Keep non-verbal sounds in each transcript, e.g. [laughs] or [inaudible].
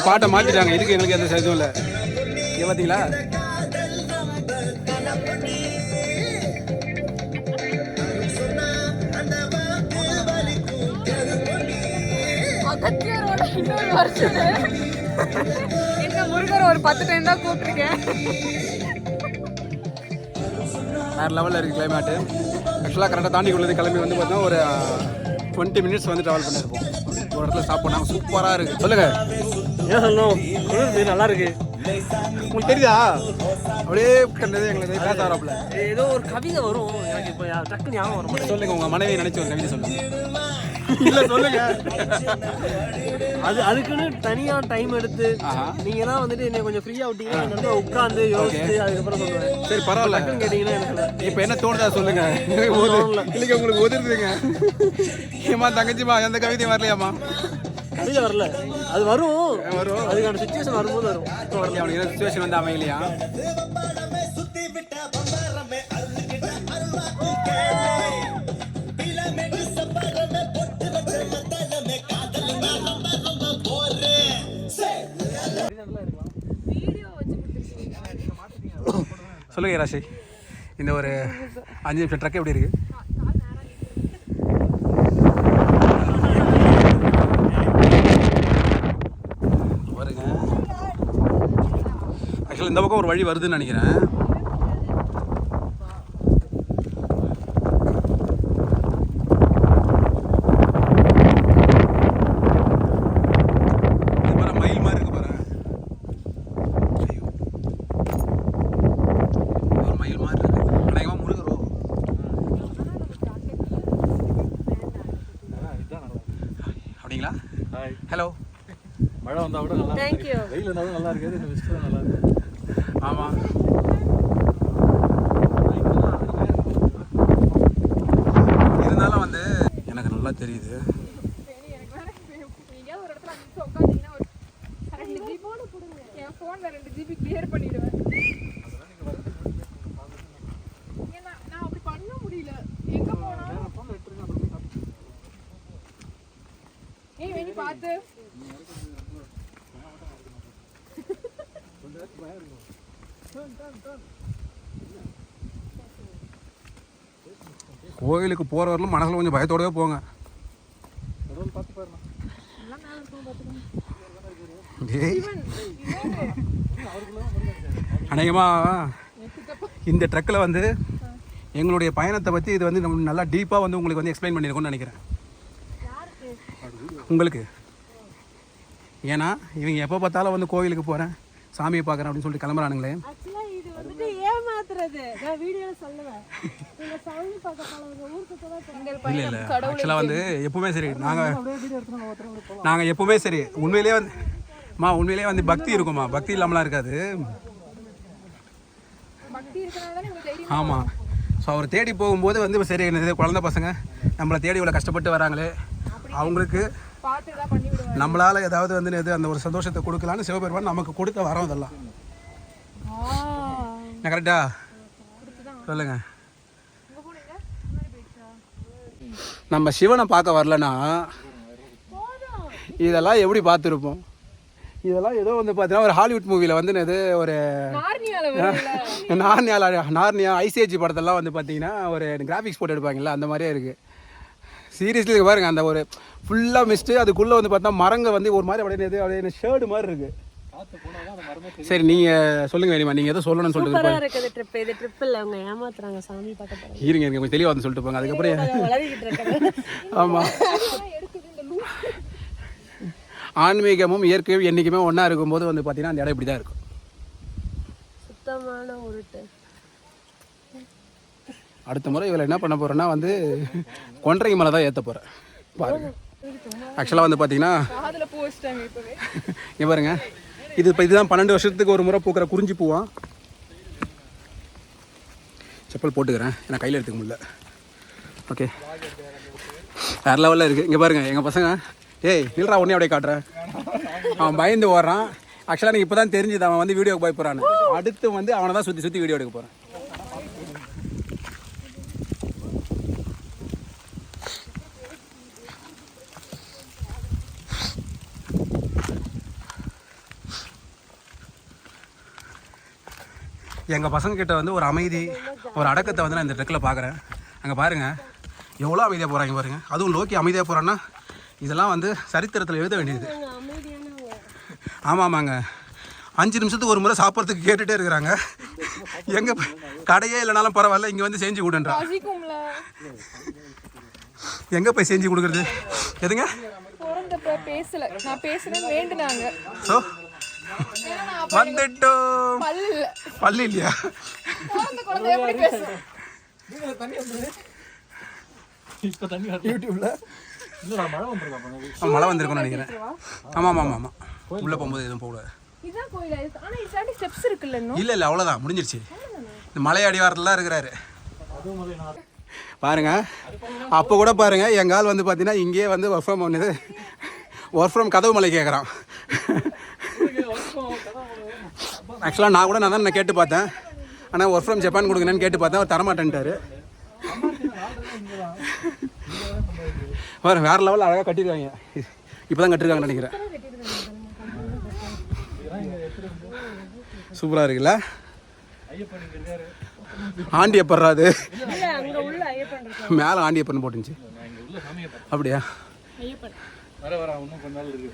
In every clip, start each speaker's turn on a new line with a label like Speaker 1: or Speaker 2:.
Speaker 1: நீங்கள் பாட்டை மாற்றிட்டாங்க இதுக்கு எங்களுக்கு எந்த இதுவும் இல்லை. இங்கே பார்த்தீங்களா
Speaker 2: என்ன முருகர் ஒரு பத்து டைம் தான் கூப்பிட்டுருக்கேன்.
Speaker 1: வேறு லெவலில் இருக்குது கிளைமேட்டு ஆக்சுவலாக கரெக்டாக தாண்டி உள்ளது கிளம்பி வந்து பார்த்தோன்னா ஒரு டுவெண்ட்டி மினிட்ஸ் வந்து ட்ராவல் பண்ணியிருப்போம் ஒரு இடத்துல ஸ்டாப் பண்ணாங்க சூப்பராக இருக்குது சொல்லுங்கள்
Speaker 3: ஏன் சொல்லணும் குளிர் நல்லா இருக்கு.
Speaker 1: உங்களுக்கு தெரியுதா? அப்படியே கண்டது எங்களுக்கு பேச வராப்புல.
Speaker 3: ஏதோ ஒரு கவிதை வரும். எனக்கு இப்போ டக்கு ஞாபகம் வர மாட்டேங்குது.
Speaker 1: சொல்லுங்க உங்க மனைவி நினைச்சு ஒரு கவிதை சொல்லுங்க. இல்ல சொல்லுங்க.
Speaker 3: அது அதுக்குன்னு தனியா டைம் எடுத்து. நீங்க தான் வந்துட்டு என்னை கொஞ்சம் ஃப்ரீயா விட்டீங்கன்னா நல்லா உட்காந்து யோசிச்சு அதுக்கப்புறம் சொல்லுவேன்.
Speaker 1: சரி பரவாயில்ல.
Speaker 3: கேட்டீங்கன்னா எனக்கு
Speaker 1: இப்ப என்ன தோணுதா சொல்லுங்க. இல்லைங்க உங்களுக்கு ஒதிருதுங்க ஏமா தங்கச்சிமா எந்த கவிதையும் வரலையாமா
Speaker 3: கவிதை வரல. அது வரும்.
Speaker 1: வரும்.
Speaker 3: அதுக்கான சுச்சுவேஷன் வரும்போது வரும். இப்போ வரல
Speaker 1: அவனுக்கு சுச்சுவேஷன் வந்து அமையலையா? சொல்லுங்க ராசி இந்த ஒரு அஞ்சு நிமிஷம் ட்ரக் எப்படி இருக்கு? இந்த பக்கம் ஒரு வழி வருதுன்னு நினைக்கிறேன் இது பாரு, மயில் மாதிரி இருக்கு பாரு. ஐயோ. இது ஒரு மயில் மாதிரி இருக்கு. அநேகமா முருகரோ. அப்படிங்களா ஹலோ
Speaker 3: மழை வந்தா கூட நல்லா
Speaker 2: தேங்க்யூ
Speaker 3: வெயில் இருந்தாலும் நல்லா இருக்குது இந்த தான் நல்லா இருக்கு
Speaker 1: ஆமாம் இருந்தாலும் வந்து எனக்கு நல்லா தெரியுது
Speaker 2: எங்கேயாவது ஒரு இடத்துல அஞ்சு நிமிஷம் உட்காந்தீங்கன்னா ஒரு ரெண்டு ஜிபி என் ஃபோனில் ரெண்டு ஜிபி கிளியர் பண்ணிடுவேன் ஏன் நான் நான் அப்படி பண்ண முடியல எங்க போனாலும் ஏய் வெளிய பார்த்து
Speaker 1: கோயிலுக்கு போகிற மனசில் கொஞ்சம் பயத்தோடவே போங்க. அநேகமாக இந்த ட்ரக்கில் வந்து எங்களுடைய பயணத்தை பற்றி இது வந்து நம்ம நல்லா டீப்பாக வந்து உங்களுக்கு வந்து எக்ஸ்பிளைன் பண்ணியிருக்கோம்னு நினைக்கிறேன். உங்களுக்கு? ஏன்னா இவங்க எப்போ பார்த்தாலும் வந்து கோவிலுக்கு போகிறேன் சாமியை பார்க்குறேன் அப்படின்னு சொல்லிட்டு கிளம்புறானுங்களே.
Speaker 4: ஏமாத்துறது நான் வீடியோல சொல்லுவேன். நீங்க சாமி பார்க்க போனவங்க ஊருக்கு போனா
Speaker 1: இல்லை இல்லை. ஆக்சுவலாக வந்து எப்பவுமே சரி. நாங்கள் நாங்கள் எப்பவுமே சரி. உண்மையிலேயே வந்து மா உண்மையிலேயே வந்து பக்தி இருக்குமா பக்தி இல்லாமலாம் இருக்காது.
Speaker 2: பக்தி இருக்கனால தானே உங்களுக்கு தைரியம்
Speaker 1: ஆமாம் ஸோ அவர் தேடி போகும்போது வந்து சரி என்னது குழந்தை பசங்க நம்மளை தேடி இவ்வளோ கஷ்டப்பட்டு வராங்களே. அவங்களுக்கு நம்மளால் ஏதாவது வந்து எது அந்த ஒரு சந்தோஷத்தை கொடுக்கலான்னு சிவபெருமான் நமக்கு கொடுக்க வரோம் இதெல்லாம். என்ன கரெக்டா சொல்லுங்க. நம்ம சிவனை பார்க்க வரலனா இதெல்லாம் எப்படி பார்த்துருப்போம்? இதெல்லாம் ஏதோ வந்து பார்த்தீங்கன்னா ஒரு ஹாலிவுட் மூவியில் வந்து இது ஒரு
Speaker 2: நார்னியால
Speaker 1: நார்னியா நார்னியா ஐசிஐஜி படத்தெல்லாம் வந்து பார்த்தீங்கன்னா ஒரு கிராஃபிக்ஸ் போட்டு எடுப்பாங்கல்ல அந்த மாதிரியே இருக்குது சீரியஸ்லி இது பாருங்க அந்த ஒரு ஃபுல்லாக மிஸ்ட்டு அதுக்குள்ளே வந்து பார்த்தா மரங்க வந்து ஒரு மாதிரி அப்படியே அப்படியே ஷேர்டு மாதிரி இருக்குது சரி நீங்கள் சொல்லுங்கள் வேணுமா? நீங்கள் எதோ சொல்லணும்னு சொல்லிட்டு
Speaker 4: சூப்பரா இருக்குது ட்ரிப் இது ட்ரிப் இல்ல அவங்க ஏமாத்துறாங்க சாமி பார்க்க
Speaker 1: இருங்க இருங்க கொஞ்சம் தெளிவாக வந்து சொல்லிட்டு போங்க. அதுக்கப்புறம் ஆமாம் ஆன்மீகமும் இயற்கையும் என்றைக்குமே ஒன்றா இருக்கும்போது வந்து பார்த்தீங்கன்னா அந்த இடம் இப்படி தான் இருக்கும்.
Speaker 4: சுத்தமான உருட்டு.
Speaker 1: அடுத்த முறை இவளை என்ன பண்ண போகிறேன்னா வந்து கொன்றை மலை தான் ஏற்ற போகிறேன் பாருங்க. ஆக்சுவலாக வந்து பார்த்தீங்கன்னா இங்க பாருங்க. இது இப்போ இதுதான் பன்னெண்டு வருஷத்துக்கு ஒரு முறை பூக்கிற குறிஞ்சி பூவா? செப்பல் போட்டுக்கிறேன். ஏன்னா கையில் எடுத்துக்க முடியல. ஓகே வேறு லெவலில் இருக்குது இங்கே பாருங்கள் எங்கள் பசங்க. ஏய் நில்றா உடனே அப்படியே காட்டுறேன். அவன் பயந்து ஓடுறான். ஆக்சுவலாக எனக்கு இப்போ தான் தெரிஞ்சுது அவன் வந்து வீடியோக்கு போகிறான்னு அடுத்து வந்து அவனை தான் சுற்றி சுற்றி வீடியோ எடுக்க போகிறேன் எங்கள் பசங்க கிட்ட வந்து ஒரு அமைதி ஒரு அடக்கத்தை வந்து நான் இந்த ட்ரெக்கில் பார்க்குறேன் அங்கே பாருங்கள் எவ்வளோ அமைதியாக போகிறாங்க பாருங்க. அதுவும் லோக்கி அமைதியாக போகிறான்னா இதெல்லாம் வந்து சரித்திரத்தில் எழுத வேண்டியது. ஆமாம் ஆமாங்க அஞ்சு நிமிஷத்துக்கு ஒரு முறை சாப்பிட்றதுக்கு கேட்டுகிட்டே இருக்கிறாங்க. எங்கே கடையே இல்லைனாலும் பரவாயில்ல இங்கே வந்து செஞ்சு கொடுன்றா.
Speaker 2: பசிக்கும்ல.
Speaker 1: எங்கே போய் செஞ்சு கொடுக்குறது? எதுங்க?
Speaker 2: பேசல. நான் பேசுறேன்னு வேண்டுனாங்க.
Speaker 1: ஸோ வந்துட்டோம்.
Speaker 2: பல்லு.
Speaker 1: இல்லையா? யூடியூப்ல.
Speaker 3: மழை வந்துருக்கா
Speaker 1: மழை வந்திருக்கும்னு நினைக்கிறேன். ஆமாம் ஆமாம் ஆமாம் உள்ளே போகும்போது எதுவும் போகக்கூடாது இல்லை இல்லை அவ்வளோதான் முடிஞ்சிருச்சு. இந்த மலை அடிவாரத்தில் இருக்கிறாரு. பாருங்க. அப்போ கூட பாருங்க எங்கள் ஆள் வந்து பார்த்தீங்கன்னா இங்கேயே வந்து ஒர்க் ஃப்ரம் ஒன்று ஒர்க் ஃப்ரம் கதவு மலை கேட்குறான் ஆக்சுவலாக நான் கூட நான் தான் நான் கேட்டு பார்த்தேன். ஆனால் ஒர்க் ஃப்ரம் ஜப்பான் கொடுங்கன்னு கேட்டு பார்த்தேன். அவர் தரமாட்டேன்ட்டாரு. வேறு வேறு லெவலில் அழகாக கட்டியிருக்காங்க இப்போ தான் கட்டிருக்காங்கன்னு நினைக்கிறேன். சூப்பராக இருக்குல்ல? ஆண்டி எப்பட்றாது
Speaker 4: மேலே ஆண்டி உள்ள
Speaker 1: போட்டுச்சு அப்படியா?
Speaker 3: வர வர இன்னும் கொஞ்ச நாள் இருக்கு.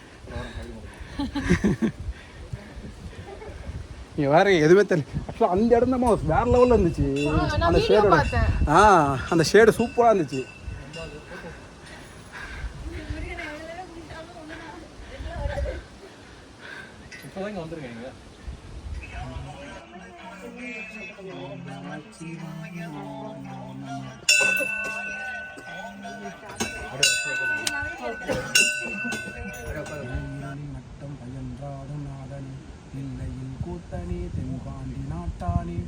Speaker 1: இங்கே வேற எதுவுமே தெரியல. ஆக்சுவலாக அந்த இடம் தான் வேற லெவலில் இருந்துச்சு. அந்த ஷேடோட
Speaker 2: பார்த்தேன்.
Speaker 1: ஆ அந்த ஷேடு சூப்பராக இருந்துச்சு. நட்டம் பயின்றாடும் நாதனே இல்லையில் கூத்தனே தென்பாண்டி நாட்டானே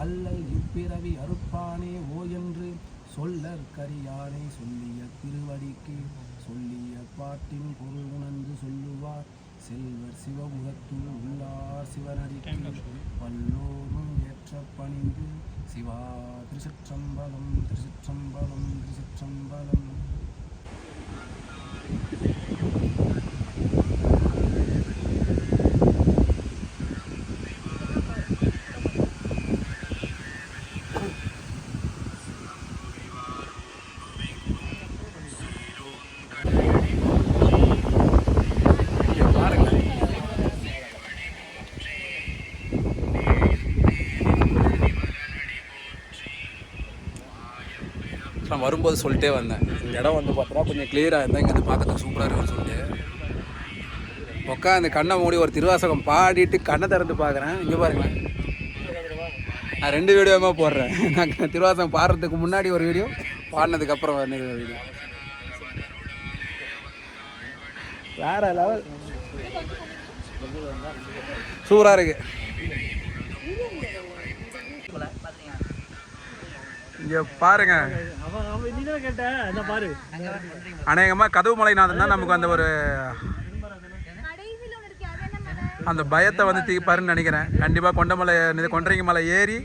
Speaker 1: அல்லல் இப்பிறவி அறுப்பானே ஓ என்று சொல்லற்கரியானே சொல்லிய திருவடிக்கு சொல்லிய பாட்டின் பொருள் உணர்ந்து சொல்லுவார். செல்வர் சிவமுகத்துள் உள்ளார் சிவனடிக்கு பல்லோரும் ஏற்ற பணிந்து சிவா திருச்சிற்றம்பலம் திருச்சிற்றம்பலம் திருச்சிற்றம்பலம். வரும்போது சொல்லிட்டே வந்தேன். இந்த இடம் வந்து பார்த்தா கொஞ்சம் கிளியராக இருந்தால் இங்கே வந்து பார்க்கறதுக்கு சூப்பராக இருக்குன்னு சொல்லிட்டு. உட்காந்து கண்ணை மூடி ஒரு திருவாசகம் பாடிட்டு கண்ணை திறந்து பார்க்குறேன். இங்கே பாருங்களேன் நான் ரெண்டு வீடியோவுமே போடுறேன். நான் திருவாசகம் பாடுறதுக்கு முன்னாடி ஒரு வீடியோ பாடினதுக்கப்புறம் ஒரு வீடியோ. வேற லெவல் சூப்பராக இருக்குது இங்க பாருங்க.
Speaker 3: அநேகமா பாரு
Speaker 1: அநேகமாக கதவு மலைநாதன் தான் நமக்கு அந்த ஒரு அந்த பயத்தை வந்து தீப்பாருன்னு நினைக்கிறேன். கண்டிப்பாக கொண்டமலை இது கொன்றைங்க மலை ஏறி.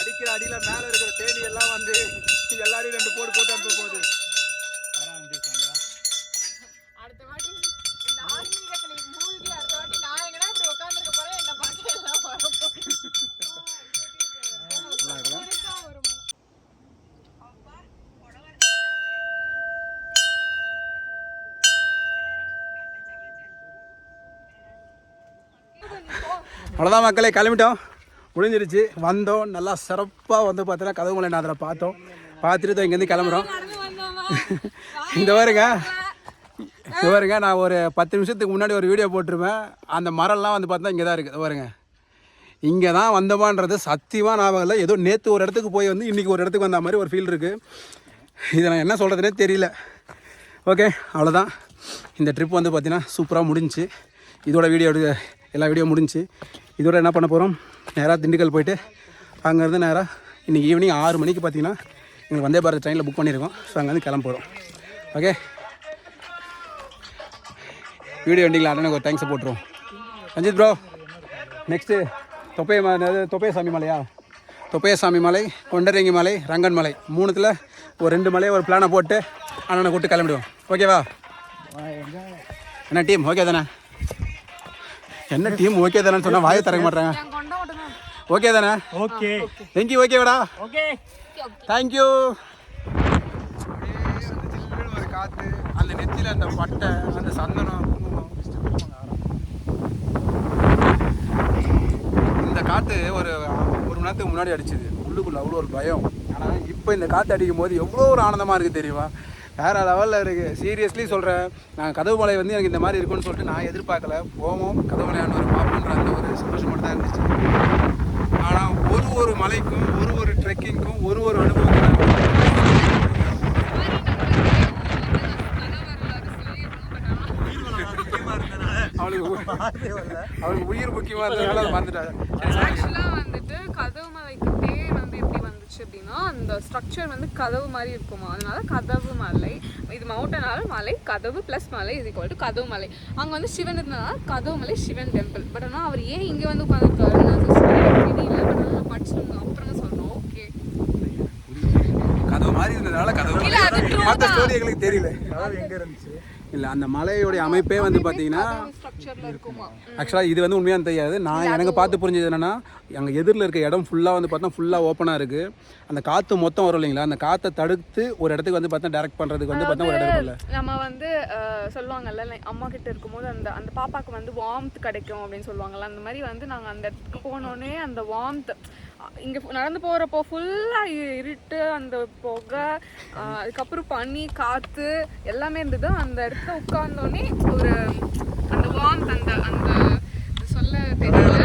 Speaker 1: அடிக்கிற அடியில மேல இருக்கிற தேனி எல்லாம் வந்து எல்லாரையும் ரெண்டு போடு போட்டு அனுப்ப போகுது. அவ்வளோதான் மக்களே கிளம்பிட்டோம். முடிஞ்சிருச்சு. வந்தோம். நல்லா சிறப்பாக வந்து பார்த்தோன்னா கதவுங்களை நான் அதில் பார்த்தோம். பார்த்துட்டு தான் இங்கேருந்து கிளம்புறோம். [laughs] இந்த பாருங்க. இந்த பாருங்க. நான் ஒரு பத்து நிமிஷத்துக்கு முன்னாடி ஒரு வீடியோ போட்டிருப்பேன். அந்த மரம்லாம் வந்து பார்த்தா இங்கே தான் இருக்குது பாருங்க. இங்கே தான் வந்தோமான்றது சத்தியமாக ஞாபகம் இல்லை. ஏதோ நேற்று ஒரு இடத்துக்கு போய் வந்து இன்றைக்கி ஒரு இடத்துக்கு வந்த மாதிரி ஒரு ஃபீல் இருக்குது இதை நான் என்ன சொல்கிறதுனே தெரியல. ஓகே அவ்வளோதான் இந்த ட்ரிப் வந்து பார்த்திங்கன்னா சூப்பராக முடிஞ்சுச்சு. இதோட வீடியோ எல்லா வீடியோ முடிஞ்சு இதோட என்ன பண்ண போகிறோம் நேராக திண்டுக்கல் போயிட்டு அங்கேருந்து நேராக இன்றைக்கி ஈவினிங் ஆறு மணிக்கு பார்த்தீங்கன்னா எங்களுக்கு வந்தே பாரத் ட்ரெயினில் புக் பண்ணியிருக்கோம் ஸோ அங்கேருந்து கிளம்ப போகிறோம் ஓகே வீடியோ எண்டிங்கில் அண்ணனுக்கு ஒரு தேங்க்ஸை போட்டுருவோம். ரஞ்சித் ப்ரோ நெக்ஸ்ட்டு தொப்பைய தொப்பையசாமி சாமி மலையா? தொப்பையசாமி மலை கொண்டரங்கி மலை ரங்கன் மலை. மூணுத்தில் ஒரு ரெண்டு மலையை ஒரு பிளானை போட்டு அண்ணனை கூப்பிட்டு கிளம்பிடுவோம். ஓகேவா என்ன டீம் ஓகே தானே? என்ன டீம் ஓகே தானே சொன்னால் வாயை திறக்க மாட்டாங்க ஓகே தானே?
Speaker 3: ஓகே
Speaker 1: தேங்க்யூ ஓகேவாடா
Speaker 3: ஓகே
Speaker 1: தேங்க்யூ ஒரு காற்று அந்த நெத்தியில் அந்த பட்டை அந்த சந்தனம் இந்த காற்று ஒரு ஒரு மணி நேரத்துக்கு முன்னாடி அடிச்சுது. உள்ளுக்குள்ள அவ்வளோ ஒரு பயம். ஆனால் இப்போ இந்த காற்று அடிக்கும் போது எவ்வளோ ஒரு ஆனந்தமாக இருக்குது தெரியுமா? வேற லெவலில் இருக்குது சீரியஸ்லி சொல்கிறேன் நான் கதவு மலை வந்து எனக்கு இந்த மாதிரி இருக்கும்னு சொல்லிட்டு நான் எதிர்பார்க்கல. போவோம் கதவு மலையான ஒரு பார்ப்போன்ற அந்த ஒரு சந்தோஷம் மட்டும் தான் இருந்துச்சு. ஆனால் ஒரு ஒரு மலைக்கும் ஒரு ஒரு ட்ரெக்கிங்க்கும் ஒரு ஒரு அனுபவம் அவளுக்கு அவளுக்கு உயிர் முக்கியமாக இருந்ததுனால அதை மறந்துட்டாங்க
Speaker 2: ஆக்சுவலாக வந்துட்டு கதவு மலைக்கு பேர் வந்து வந்துச்சு அப்படின்னா அந்த ஸ்ட்ரக்சர் வந்து கதவு மாதிரி இருக்குமா? அதனால கதவு மலை. இது மவுண்டனால மலை கதவு ப்ளஸ் மலை இது ஈக்குவல் டு கதவு மலை. அங்கே வந்து சிவன் இருந்ததுனால கதவு மலை சிவன் டெம்பிள் பட் ஆனால் அவர் ஏன் இங்கே வந்து உட்காந்துருக்காருன்னு தெரியல பட் ஆனால் அப்புறம் சொன்னோம் ஓகே
Speaker 1: கதவு மாதிரி இருந்ததுனால கதவு
Speaker 2: இல்ல, அது true
Speaker 1: மற்ற. ஸ்டோரி எங்களுக்கு தெரியல. இல்லை அந்த மலையோடைய அமைப்பே வந்து பார்த்தீங்கன்னா
Speaker 2: இருக்குமா
Speaker 1: ஆக்சுவலாக இது வந்து உண்மையாக தெரியாது. நான் எனக்கு பார்த்து புரிஞ்சது என்னன்னா அங்கே எதிரில் இருக்க இடம் ஃபுல்லாக வந்து பார்த்தா ஃபுல்லாக ஓப்பனாக இருக்குது அந்த காற்று மொத்தம் வரும் இல்லைங்களா? அந்த காற்றை தடுத்து ஒரு இடத்துக்கு வந்து பார்த்தா டைரக்ட் பண்ணுறதுக்கு வந்து பார்த்தா ஒரு இடம் இருக்குல்ல
Speaker 2: நம்ம வந்து சொல்லுவாங்கல்ல அம்மா கிட்ட இருக்கும்போது அந்த அந்த பாப்பாக்கு வந்து வார்ம்த் கிடைக்கும் அப்படின்னு சொல்லுவாங்கல்ல அந்த மாதிரி வந்து நாங்கள் அந்த இடத்துக்கு போனோடனே அந்த வார்ம்த் இங்கே நடந்து போகிறப்போ ஃபுல்லாக இருட்டு அந்த புகை அதுக்கப்புறம் பனி காற்று எல்லாமே இருந்தது அந்த இடத்துல உட்கார்ந்தோடனே ஒரு அந்த அந்த சொல்ல தெரியல.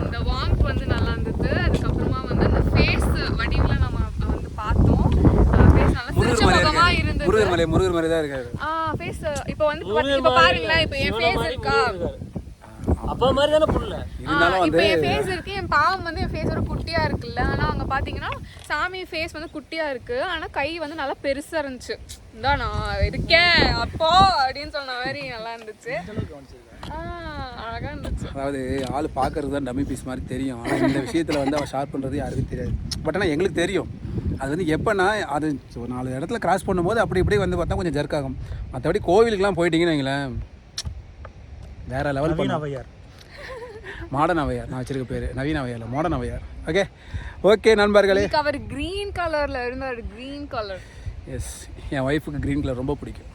Speaker 2: அந்த வார்ம்த் வந்து நல்லா இருந்தது. அதுக்கப்புறமா வந்து அந்த ஃபேஸ் வடிவில் நம்ம வந்து பார்த்தோம். ஃபேஸ் நல்லா சிரிச்ச. இருந்தது.
Speaker 1: முருகர் மலை முருகர் மலை தான் இருக்காரு.
Speaker 2: ஆ ஃபேஸ் இப்போ வந்து இப்போ பாருங்களேன் இப்போ என் ஃபேஸ் இருக்கா?
Speaker 3: அப்பா மாதிரி தானே புள்ள.
Speaker 1: இருந்தாலும்
Speaker 2: இப்போ
Speaker 1: வந்து
Speaker 2: என் ஃபேஸ் இருக்கு என் பாவம் வந்து என் ஃபேஸ் ஒரு குட்டியா இருக்குல்ல. ஆனா அங்க பாத்தீங்கன்னா சாமி ஃபேஸ் வந்து குட்டியா இருக்கு. ஆனா கை வந்து நல்லா பெருசா இருந்துச்சு. இந்தா நான் இருக்கேன் அப்போ அப்படின்னு சொன்ன மாதிரி நல்லா இருந்துச்சு.
Speaker 1: அதாவது ஆள் பார்க்கறது தான் டம்மி பீஸ் மாதிரி தெரியும். ஆனால் இந்த விஷயத்தில் வந்து அவள் ஷார்ப் பண்ணுறது யாருக்கும் தெரியாது. பட் ஆனால் எங்களுக்கு தெரியும். அது வந்து எப்போனா அது ஒரு நாலு இடத்துல கிராஸ் பண்ணும்போது அப்படி இப்படி வந்து பார்த்தா கொஞ்சம் ஜர்க் ஆகும். மற்றபடி கோவிலுக்குலாம் போயிட்டீங்கன்னு வைங்களேன் வேற லெவல் பண்ண
Speaker 3: அவையார்.
Speaker 1: மாடர்ன் அவையார். நான் வச்சிருக்க பேர். நவீன Avvaiyar modern Avvaiyar. Okay okay நண்பர்களே.
Speaker 2: அவர் கிரீன் கலர்ல இருந்தார் கிரீன் கலர்
Speaker 1: எஸ் என் ஒய்ஃபுக்கு க்ரீன் கலர் ரொம்ப பிடிக்கும்.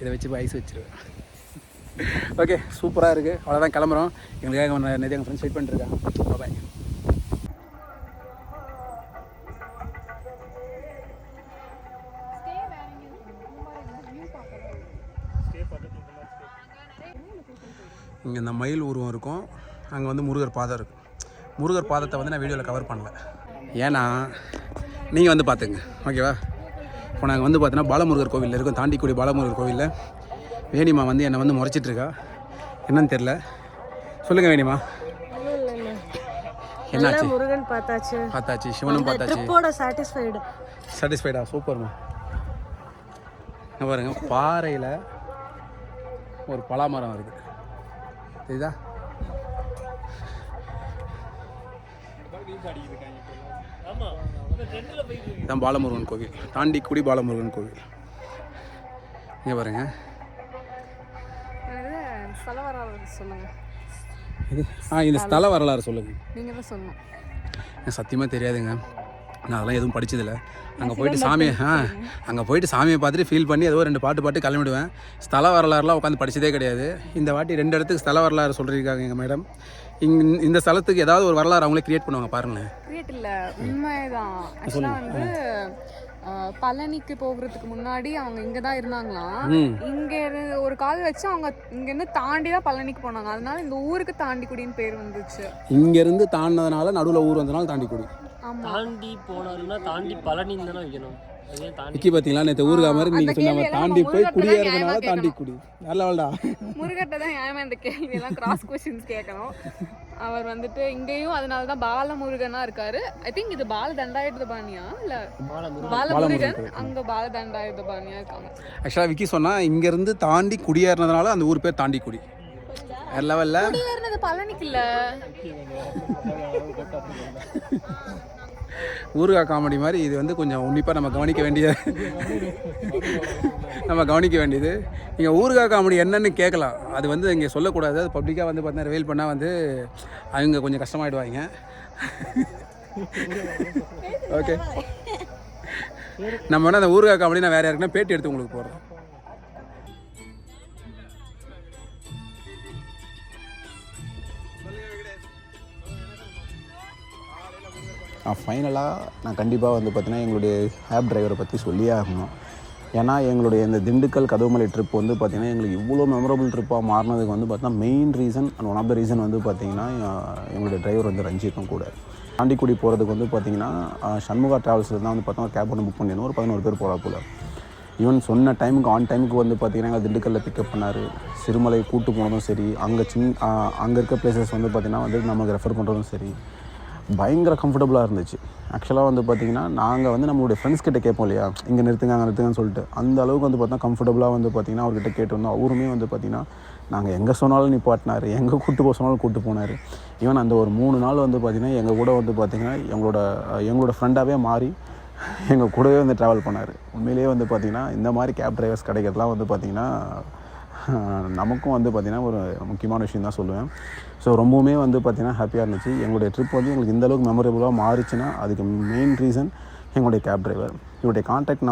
Speaker 1: இதை வச்சு ஐஸ் வச்சிருவேன். ஓகே சூப்பராக இருக்குது அவ்வளோதான் கிளம்புறோம். எங்களுக்காக நேற்று எங்கள் ஃப்ரெண்ட்ஸ் வெயிட் பண்ணிட்டுருக்காங்க பாய் இங்கே இந்த மயில் உருவம் இருக்கும். அங்கே வந்து முருகர் பாதம் இருக்கும் முருகர் பாதத்தை வந்து நான் வீடியோவில் கவர் பண்ணல. ஏன்னா நீங்கள் வந்து பார்த்துங்க. ஓகேவா? இப்போ நாங்கள் வந்து பார்த்தோன்னா பாலமுருகர் கோவிலில் இருக்கோம். தாண்டிக்குடி பாலமுருகர் கோவிலில். வேணிமா வந்து என்னை வந்து முறைச்சிட்டு இருக்கா என்னன்னு தெரில சொல்லுங்கள் வேணிமா. என்னாச்சு?
Speaker 4: முருகன் பார்த்தாச்சு.
Speaker 1: பார்த்தாச்சு சிவனும் பார்த்தாச்சு.
Speaker 4: ட்ரிப்போட சாட்டிஸ்ஃபைடு
Speaker 1: சாட்டிஸ்ஃபைடா சூப்பர்மா. இங்க பாருங்க பாறையில் ஒரு பலாமரம் இருக்குது தெரியுதா? இதான் பாலமுருகன் கோவில். தாண்டிக்குடி பாலமுருகன் கோவில். இங்கே பாருங்க. இது ஆ இந்த ஸ்தல. வரலாறு சொல்லுங்கள்
Speaker 2: நீங்க தான் சொல்லணும்.
Speaker 1: எனக்கு சத்தியமாக தெரியாதுங்க. நான் அதெல்லாம் எதுவும் படிச்சதில்ல. அங்கே போயிட்டு சாமியை ஆ அங்கே போயிட்டு சாமியை பார்த்துட்டு ஃபீல் பண்ணி ஏதோ ரெண்டு பாட்டு பாட்டு கிளம்பிடுவேன். ஸ்தல வரலாறுலாம் உட்காந்து படிச்சதே கிடையாது. இந்த வாட்டி ரெண்டு இடத்துக்கு ஸ்தல வரலாறு சொல்லியிருக்காங்க எங்கள் மேடம் இங் இந்த ஸ்தலத்துக்கு ஏதாவது ஒரு வரலாறு அவங்களே கிரியேட் பண்ணுவாங்க பாருங்களேன்.
Speaker 2: கிரியேட் இல்ல உண்மைதான். அஹ், பழனிக்கு போகிறதுக்கு முன்னாடி அவங்க இங்க தான் இருந்தாங்களாம் இங்க ஒரு கால் வச்சு அவங்க இங்க இருந்து தாண்டி தான் பழனிக்கு போனாங்க. அதனால இந்த ஊருக்கு தாண்டிக்குடின்னு பேர் வந்துச்சு.
Speaker 1: இங்கேருந்து தாண்டினதுனால நடுவில் ஊர் வந்தனால தாண்டிக்குடி.
Speaker 2: ஆமா.
Speaker 3: தாண்டி போனாருன்னா தாண்டி பழனின்னு தானே வைக்கணும். தாண்டி.
Speaker 1: விக்கி பார்த்தீங்களா நேற்று ஊருகா மாதிரி நீங்கள் சொன்ன மாதிரி தாண்டி போய் குடியேறதுனால நல்ல வேல்டா
Speaker 2: முருகட்ட தான் ஏன் இந்த கேள்வி எல்லாம் கிராஸ் கொஸ்டின்ஸ் கேட்கணும். அவர் வந்துட்டு இங்கேயும் அதனால தான் பாலமுருகனா இருக்காரு. ஐ திங்க் இது பால தண்டாயுத பாணியா இல்ல பாலமுருகன். அங்க பால தண்டாயுத பாணியா இருக்காங்க.
Speaker 1: ஆக்சுவலாக விக்கி சொன்னால் இங்கேருந்து தாண்டி குடியேறினதுனால அந்த ஊர் பேர் தாண்டிக்குடி. வேறு லெவலில்
Speaker 2: குடியேறினது பழனிக்கு இல்ல [laughs]
Speaker 1: ஊறுகாய் காமெடி மாதிரி இது வந்து கொஞ்சம் உன்னிப்பாக நம்ம கவனிக்க வேண்டிய நம்ம கவனிக்க வேண்டியது. நீங்கள் ஊறுகாய் காமெடி என்னன்னு கேட்கலாம். அது வந்து இங்கே சொல்லக்கூடாது. அது பப்ளிக்காக வந்து பார்த்தீங்கன்னா ரிவீல் பண்ணால் வந்து அவங்க கொஞ்சம் கஷ்டமாயிடுவாங்க. ஓகே நம்ம வேணால் அந்த ஊறுகாய் காமெடி நான் வேறு யாருக்குன்னா பேட்டி எடுத்து உங்களுக்கு நான்
Speaker 5: ஃபைனலாக நான் கண்டிப்பாக வந்து பார்த்தீங்கன்னா எங்களுடைய கேப் டிரைவரை பற்றி சொல்லியே ஆகணும். ஏன்னா எங்களுடைய இந்த திண்டுக்கல் கதவுமலை ட்ரிப் வந்து பார்த்திங்கன்னா எங்களுக்கு இவ்வளோ மெமரபிள் ட்ரிப்பாக மாறினதுக்கு வந்து பார்த்தீங்கன்னா main reason and one of the reason வந்து பார்த்திங்கன்னா எங்களுடைய டிரைவர் வந்து ரஞ்சித்தும் கூட. தாண்டிக்குடி போகிறதுக்கு வந்து பார்த்திங்கன்னா சண்முகா ட்ராவல்ஸில் தான் வந்து பார்த்தோம்னா கேப் ஒன்று புக் பண்ணியிருந்தோம். ஒரு பதினோரு பேர் போகிறா போல். ஈவன் சொன்ன டைமுக்கு ஆன் டைமுக்கு வந்து பார்த்தீங்கன்னா எங்கள் திண்டுக்கல்லில் பிக்கப் பண்ணார். சிறுமலை கூட்டு போனதும் சரி. அங்கே சின் அங்கே இருக்க பிளேசஸ் வந்து பார்த்திங்கன்னா வந்து நமக்கு ரெஃபர் பண்ணுறதும் சரி. பயங்கர கம்ஃபர்டபுளாக இருந்துச்சு. ஆக்சுவலாக வந்து பார்த்திங்கன்னா நாங்கள் வந்து நம்மளுடைய ஃப்ரெண்ட்ஸ் கிட்டே கேட்போம் இல்லையா? இங்கே நிறுத்துங்க அங்கே நிறுத்துங்கன்னு சொல்லிட்டு. அந்த அளவுக்கு வந்து பார்த்தா கம்ஃபர்டபுளாக வந்து பார்த்திங்கன்னா அவர்கிட்ட கேட்டு வந்தோம் அவருமே வந்து பார்த்திங்கன்னா நாங்கள் எங்கே சொன்னாலும் நிப்பாட்டினார் எங்கே கூப்பிட்டு போக சொன்னாலும் கூட்டு போனார். ஈவன் அந்த ஒரு மூணு நாள் வந்து பார்த்திங்கன்னா எங்கள் கூட வந்து பார்த்திங்கன்னா எங்களோட எங்களோட ஃப்ரெண்டாகவே மாறி எங்கள் கூடவே வந்து ட்ராவல் பண்ணார். உண்மையிலேயே வந்து பார்த்திங்கன்னா இந்த மாதிரி கேப் டிரைவர்ஸ் கிடைக்கிறதுலாம் வந்து பார்த்திங்கன்னா நமக்கும் வந்து பார்த்திங்கன்னா ஒரு முக்கியமான விஷயம் தான் சொல்லுவேன். ஸோ ரொம்பவுமே வந்து பார்த்திங்கன்னா ஹாப்பியாக இருந்துச்சு. எங்களுடைய ட்ரிப் வந்து எங்களுக்கு இந்தளவுக்கு மெமரபுளாக மாறிச்சுன்னா அதுக்கு மெயின் ரீசன் எங்களுடைய கேப் டிரைவர் இவருடைய கான்டாக்ட்